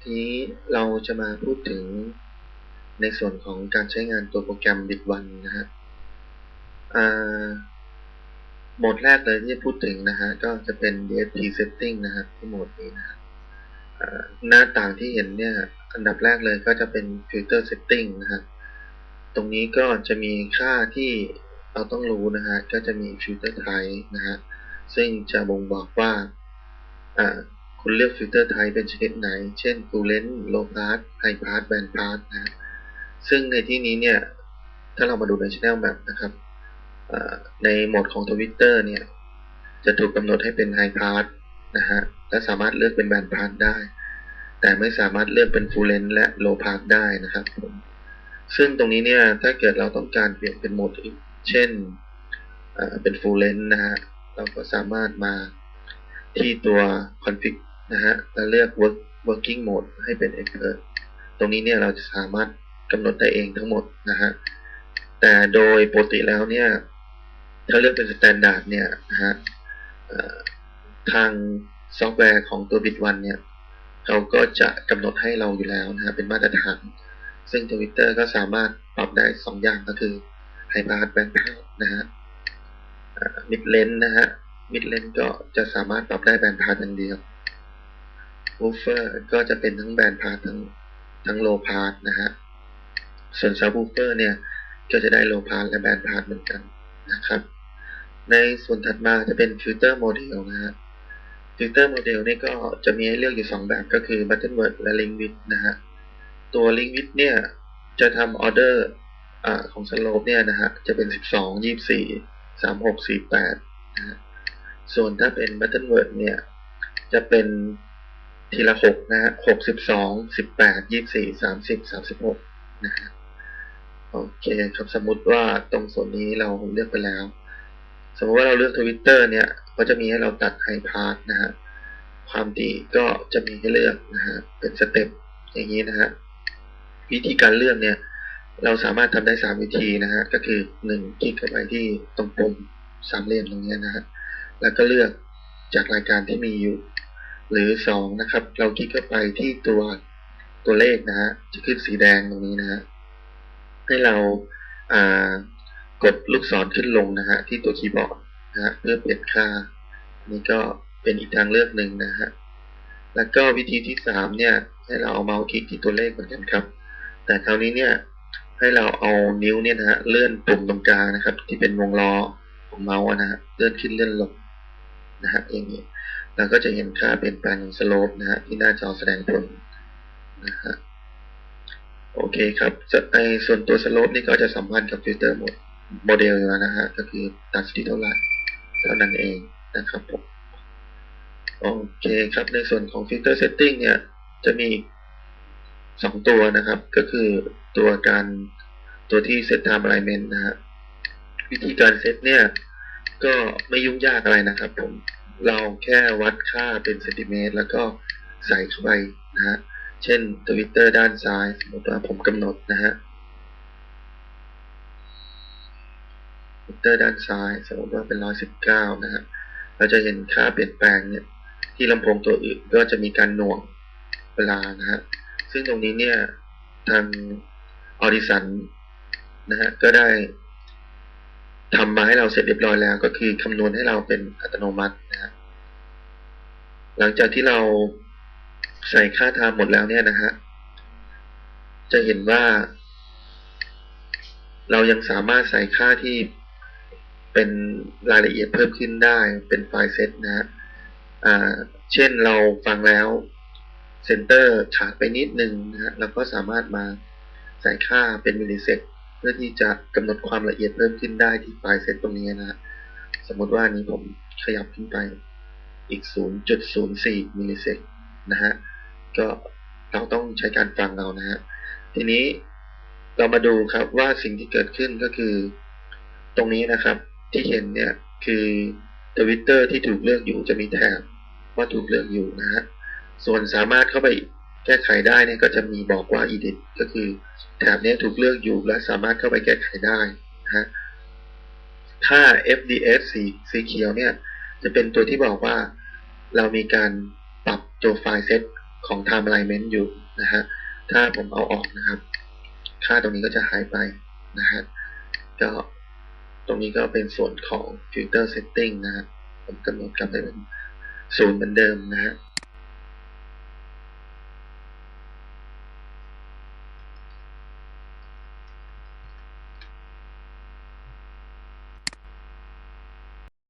ทีนี้เราจะมาพูดถึงในส่วนของการใช้งานตัวโปรแกรม Bitone นะฮะอ่าโหมดแรกเลยที่จะพูดถึงนะฮะก็จะเป็น DSP setting นะครับที่โหมดนี้นะครับหน้าต่างที่เห็นเนี่ยอันดับแรกเลยก็จะเป็น filter setting นะฮะตรงนี้ก็จะมีค่าที่เราต้องรู้นะฮะก็จะมี filter type นะฮะซึ่งจะบ่งบอกว่า คุณเลือกฟิลเตอร์ไทป์เป็นชนิดไหน เช่น full length low pass high pass band pass นะฮะซึ่งในที่นี้เนี่ย ถ้าเรามาดูใน channel map นะครับในโหมดของ Twitter เนี่ย จะถูกกำหนดให้เป็น high pass นะฮะ และสามารถเลือกเป็น band pass ได้ แต่ไม่สามารถเลือกเป็น full length และ low pass ได้นะครับผมซึ่งตรงนี้เนี่ย ถ้าเกิดเราต้องการเปลี่ยนเป็นโหมดอื่นเช่นเป็น full length นะฮะ เราก็สามารถมาที่ตัว config นะฮะแล้วเลือก work working mode ให้เป็น expert ตรงนี้เนี่ยเราจะสามารถกำหนดได้เองทั้งหมดนะฮะ แต่โดยปกติแล้วเนี่ย ถ้าเลือกเป็น standard เนี่ยนะฮะทางซอฟต์แวร์ของตัว Bitone เนี่ยเขาก็จะกำหนดให้เราอยู่แล้วนะฮะเป็นมาตรฐาน ซึ่ง Twitter ก็สามารถปรับได้ 2 อย่างก็คือ High Pass Band Pass นะฮะ Mid Length นะฮะ Mid Length ก็จะสามารถปรับได้ Band Pass อย่างเดียว Woofer ก็จะเป็นทั้ง Band Pass ทั้งทั้ง Low Pass นะฮะ ส่วน Subwoofer เนี่ยก็จะได้ Low Pass และ Band Pass เหมือนกันนะครับ ในส่วนถัดมาจะเป็น Filter Model นะฮะ Filter Model นี่ก็จะมีให้เลือกอยู่ 2 แบบก็คือ Buttonword และ Link Width นะฮะ ตัว Link Width เนี่ย จะทำออเดอร์ของ Slope เนี่ยนะฮะ จะเป็น 12 24 36 48นะฮะส่วนถ้าเป็น Buttonword เนี่ย จะเป็น ทีละ6นะฮะ62 18 24 30 36นะฮะโอเคครับสมมติว่าตรงส่วนนี้เราเลือกไปแล้ว สมมติว่าเราเลือกทวิตเตอร์เนี่ยก็จะมีให้เราตัดไฮพาร์ทนะฮะความถี่ก็จะมีให้เลือกนะฮะเป็นสเต็ปอย่างนี้นะฮะวิธีการเลือกเนี่ย เราสามารถทำได้3วิธีนะฮะก็คือ1คลิกเข้าไปที่ตรงปุ่มสามเหลี่ยมตรงนี้นะฮะแล้วก็เลือกจากรายการที่มีอยู่ หรือ2นะครับ เราคลิกเข้าไปที่ตัวตัวเลขนะฮะจะขึ้นสีแดงตรงนี้นะฮะให้เรากดลูกศรขึ้นลงนะฮะที่ตัวคีย์บอร์ดนะฮะเพื่อเปลี่ยนค่านี่ก็เป็นอีกทางเลือกหนึ่งนะฮะแล้วก็วิธีที่3เนี่ย ให้เราเอาเมาส์คลิกที่ตัวเลขเหมือนกันครับ แต่คราวนี้เนี่ยให้เราเอานิ้วเนี่ยนะฮะเลื่อนปุ่มตรงกลางนะครับ ที่เป็นวงล้อของเมาส์นะฮะเลื่อนขึ้นเลื่อนลงนะฮะอย่างนี้ เราก็จะเห็นค่าเปลี่ยนแปลงของสโลปนะฮะที่หน้าจอแสดงผลนะฮะโอเคครับในส่วนตัวสโลปนี่ก็จะสัมพันธ์กับฟิลเตอร์โมเดลอยู่แล้วนะฮะก็คือตัดที่เท่าไหร่เท่านั้นเองนะครับผมโอเคครับในส่วนของฟิลเตอร์เซตติ้งเนี่ยจะมีสองตัวนะครับ ก็คือตัวการตัวที่เซตไทม์ไลเมนต์นะฮะวิธีการเซตเนี่ยก็ไม่ยุ่งยากอะไรนะครับผม เราแค่วัดค่าเป็นเซนติเมตร แล้วก็ใส่เข้าไปนะฮะ เช่นทวิตเตอร์ด้านซ้าย สมมติว่าผมกำหนดนะฮะทวิตเตอร์ด้านซ้าย สมมติว่าเป็นร้อยสิบเก้านะฮะ เราจะเห็นค่าเปลี่ยนแปลงเนี่ย ที่ลำโพงตัวอื่นก็จะมีการหน่วงเวลานะฮะ ซึ่งตรงนี้เนี่ยทางออดิสันนะฮะ ก็ได้ ทำมาให้เราเสร็จเรียบร้อยแล้ว ก็คือคำนวณให้เราเป็นอัตโนมัตินะฮะหลังจากที่เราใส่ค่าทามหมดแล้วเนี่ยนะฮะจะเห็นว่า เรายังสามารถใส่ค่าที่เป็นรายละเอียดเพิ่มขึ้นได้เป็นไฟล์เซตนะฮะเช่นเราฟังแล้วเซนเตอร์ขาดไปนิดนึงนะฮะเราก็สามารถมาใส่ค่าเป็นมิลลิเซก เพื่อที่จะกำหนดความละเอียดเพิ่มขึ้นได้ที่ไฟล์เซตตรงนี้นะฮะสมมติว่านี้ผมขยับขึ้นไปอีก 0.04 มิลลิเซกนะฮะ ก็เราต้องใช้การฟังเรานะฮะ ทีนี้เรามาดูครับว่าสิ่งที่เกิดขึ้นก็คือ ตรงนี้นะครับที่เห็นเนี่ยคือทวิตเตอร์ที่ถูกเลือกอยู่จะมีแถบว่าถูกเลือกอยู่นะฮะ ส่วนสามารถเข้าไป แก้ไขได้เนี่ยก็จะมีบอกว่า edit ก็คือแถบนี้ถูกเลือกอยู่และสามารถเข้าไปแก้ไขได้นะฮะค่า FDS สีสีเขียวเนี่ย จะเป็นตัวที่บอกว่าเรามีการปรับตัวไฟล์เซตของ time alignment อยู่นะฮะ ถ้าผมเอาออกนะครับ ค่าตรงนี้ก็จะหายไปนะฮะ ก็ตรงนี้ก็เป็นส่วนของ filter setting นะฮะ ผมกำหนดกลับไปเป็นศูนย์เหมือนเดิมนะฮะ